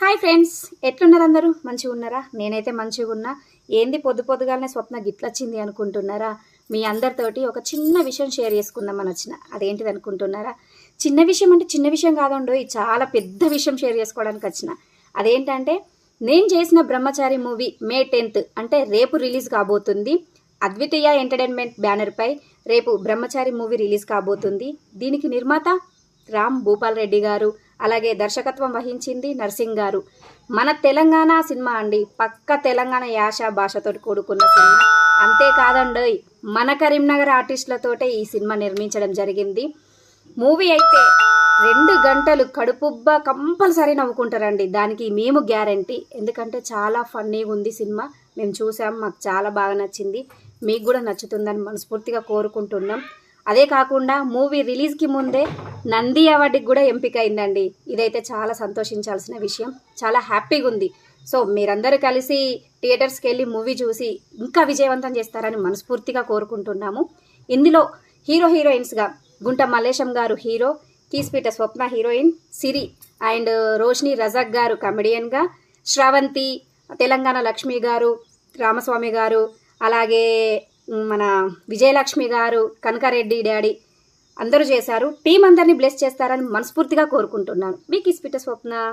Hi friends ఎట్లున్నారు అందరూ? మంచిగా ఉన్నారా? నేనైతే మంచిగా ఉన్నా. ఏంది పొద్దు పొద్దుగానే స్వప్న గిట్లొచ్చింది అనుకుంటున్నారా? మీ అందరితోటి ఒక చిన్న విషయం షేర్ చేసుకుందామని వచ్చిన. అదేంటిది అనుకుంటున్నారా? చిన్న విషయం అంటే చిన్న విషయం కాదండో ఇది చాలా పెద్ద విషయం షేర్ చేసుకోవడానికి వచ్చిన. అదేంటంటే నేను చేసిన బ్రహ్మచారి మూవీ మే టెన్త్ అంటే రేపు రిలీజ్ కాబోతుంది. అద్వితీయ ఎంటర్టైన్మెంట్ బ్యానర్పై రేపు బ్రహ్మచారి మూవీ రిలీజ్ కాబోతుంది. దీనికి నిర్మాత రామ్ భూపాల్ రెడ్డి గారు అలాగే దర్శకత్వం వహించింది నర్సింగ్ గారు. మన తెలంగాణ సినిమా అండి. పక్క తెలంగాణ యాస భాషతో కూడుకున్న సినిమా. అంతేకాదండి మన కరీంనగర్ ఆర్టిస్టులతోటే ఈ సినిమా నిర్మించడం జరిగింది. మూవీ అయితే రెండు గంటలు కడుపుబ్బ కంపల్సరీ నవ్వుకుంటారండి. దానికి మేము గ్యారంటీ. ఎందుకంటే చాలా ఫన్నీగా ఉంది సినిమా. మేము చూసాం మాకు చాలా బాగా నచ్చింది. మీకు కూడా నచ్చుతుందని మనస్ఫూర్తిగా కోరుకుంటున్నాం. అదే కాకుండా మూవీ రిలీజ్కి ముందే నంది అవార్డుకి కూడా ఎంపిక అయిందండి ఇదైతే చాలా సంతోషించాల్సిన విషయం. చాలా హ్యాపీగా ఉంది. సో మీరందరూ కలిసి థియేటర్స్కి వెళ్ళి మూవీ చూసి ఇంకా విజయవంతం చేస్తారని మనస్ఫూర్తిగా కోరుకుంటున్నాము. ఇందులో హీరో హీరోయిన్స్గా గుంట మల్లేశం గారు హీరో కీస్పీట స్వప్న హీరోయిన్ సిరి అండ్ రోషిని రజక్ గారు కమెడియన్గా శ్రావంతి తెలంగాణ లక్ష్మి గారు రామస్వామి గారు అలాగే మన విజయలక్ష్మి గారు కనకారెడ్డి డాడీ అందరూ చేశారు. టీం అందరినీ బ్లెస్ చేస్తారని మనస్ఫూర్తిగా కోరుకుంటున్నాను. మీకు కిస్పిట స్వప్న